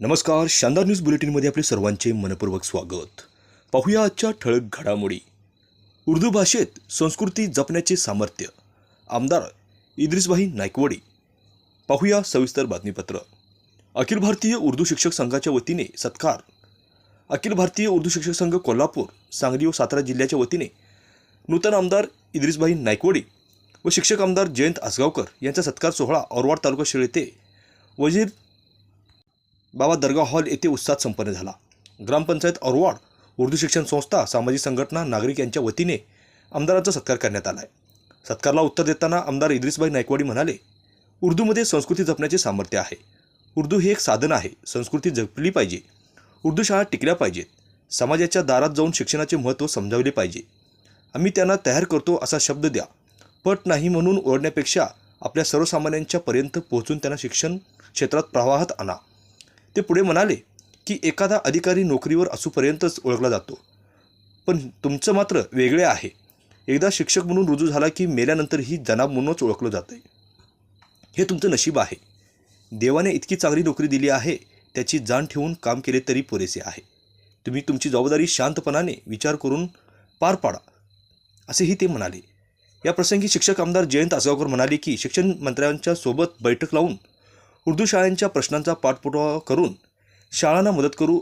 नमस्कार शानदार न्यूज बुलेटिनमध्ये आपले सर्वांचे मनपूर्वक स्वागत. पाहूया आजच्या ठळक घडामोडी. उर्दू भाषेत संस्कृती जपण्याचे सामर्थ्य. आमदार इद्रिसभाई नायकवडी पाहूया सविस्तर बातमीपत्र. अखिल भारतीय उर्दू शिक्षक संघाच्या वतीने सत्कार. अखिल भारतीय उर्दू शिक्षक संघ कोल्हापूर सांगली व सातारा जिल्ह्याच्या वतीने नूतन आमदार इद्रिसभाई नायकवडी व शिक्षक आमदार जयंत आसगावकर यांचा सत्कार सोहळा औरवाड तालुका शेळ येथे वजीर बाबा दर्गा हॉल येथे उत्साहात संपन्न झाला. ग्रामपंचायत औरवाड उर्दू शिक्षण संस्था सामाजिक संघटना नागरिक यांच्या वतीने आमदारांचा सत्कार करण्यात आला आहे सत्कारला उत्तर देताना आमदार इद्रिसभाई नायकवाडी म्हणाले उर्दूमध्ये संस्कृती जपण्याचे सामर्थ्य आहे. उर्दू हे एक साधन आहे. संस्कृती जपली पाहिजे. उर्दू शाळा टिकल्या पाहिजेत. समाजाच्या दारात जाऊन शिक्षणाचे महत्त्व समजावले पाहिजे. आम्ही त्यांना तयार करतो असा शब्द द्या. पट नाही म्हणून ओढण्यापेक्षा आपल्या सर्वसामान्यांच्यापर्यंत पोहोचून त्यांना शिक्षण क्षेत्रात प्रवाहात आणा. ते पुढे म्हणाले की एखादा अधिकारी नोकरीवर असूपर्यंतच ओळखला जातो. पण तुमचं मात्र वेगळे आहे. एकदा शिक्षक म्हणून रुजू झाला की मेल्यानंतरही जनाब म्हणूनच ओळखलं जातं हे तुमचं नशीब आहे. देवाने इतकी चांगली नोकरी दिली आहे त्याची जाण ठेवून काम केले तरी पुरेसे आहे. तुम्ही तुमची जबाबदारी शांतपणाने विचार करून पार पाडा असेही ते म्हणाले. या प्रसंगी शिक्षक आमदार जयंत आसगावकर म्हणाले की शिक्षण मंत्र्यांच्या सोबत बैठक लावून उर्दू शाळांच्या प्रश्नांचा पाठपुरावा करून शाळांना मदत करू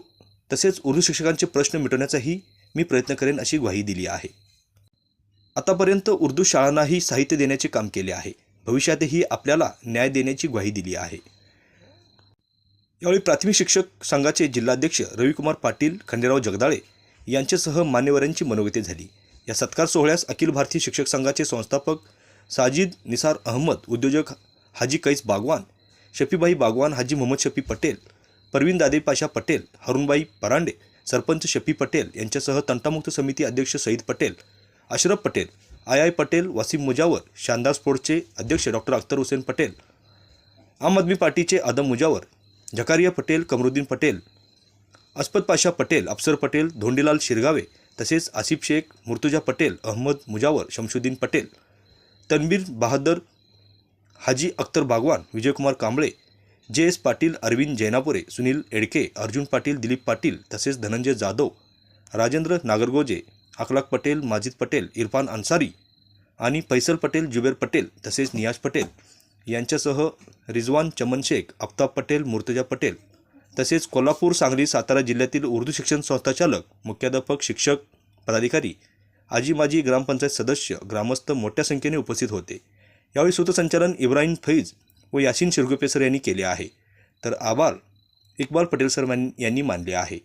तसेच उर्दू शिक्षकांचे प्रश्न मिटवण्याचाही मी प्रयत्न करेन अशी ग्वाही दिली आहे. आतापर्यंत उर्दू शाळांनाही साहित्य देण्याचे काम केले आहे. भविष्यातही आपल्याला न्याय देण्याची ग्वाही दिली आहे. यावेळी प्राथमिक शिक्षक संघाचे जिल्हाध्यक्ष रविकुमार पाटील खंडेराव जगदाळे यांच्यासह मान्यवरांची मनोगती झाली. या सत्कार सोहळ्यास अखिल भारतीय शिक्षक संघाचे संस्थापक साजिद निसार अहमद उद्योजक हाजी कैस बागवान शफीबाई बागवान हाजी मोहम्मद शफी पटेल परवीन दादे पाशा पटेल हरुणबाई परांडे सरपंच शफी पटेल यांच्यासह तंटामुक्त समिती अध्यक्ष सईद पटेल अशरफ पटेल आय आय पटेल वासिम मुजावर शानदार स्पोर्ट्सचे अध्यक्ष डॉक्टर अख्तर हुसेन पटेल आम आदमी पार्टीचे आदम मुजावर झकारिया पटेल कमरुद्दीन पटेल अस्पत पाशा पटेल अफसर पटेल धोंडीलाल शिरगावे तसेच आसिफ शेख मुर्तुजा पटेल अहमद मुजावर शमशुद्दीन पटेल तन्वीर बहादर हाजी अख्तर बागवान विजयकुमार कांबळे जे एस पाटील अरविंद जैनापुरे सुनील एडके अर्जुन पाटील दिलीप पाटील तसेच धनंजय जाधव राजेंद्र नागरगोजे अखलाक पटेल माजिद पटेल इरफान अन्सारी आणि फैसल पटेल जुबेर पटेल तसेच नियाज पटेल यांच्यासह रिजवान चमन शेख आफ्ताब पटेल मुर्तजा पटेल तसेच कोल्हापूर सांगली सातारा जिल्ह्यातील उर्दू शिक्षण संस्थाचालक मुख्याध्यापक शिक्षक पदाधिकारी आजी माजी ग्रामपंचायत सदस्य ग्रामस्थ मोठ्या संख्येने उपस्थित होते. यावेळी सूत्रसंचालन इब्राहिम फैज व यासिन शिरगुपे सर यांनी केले आहे. तर आभार इक्बाल पटेल सर यांनी मानले आहे.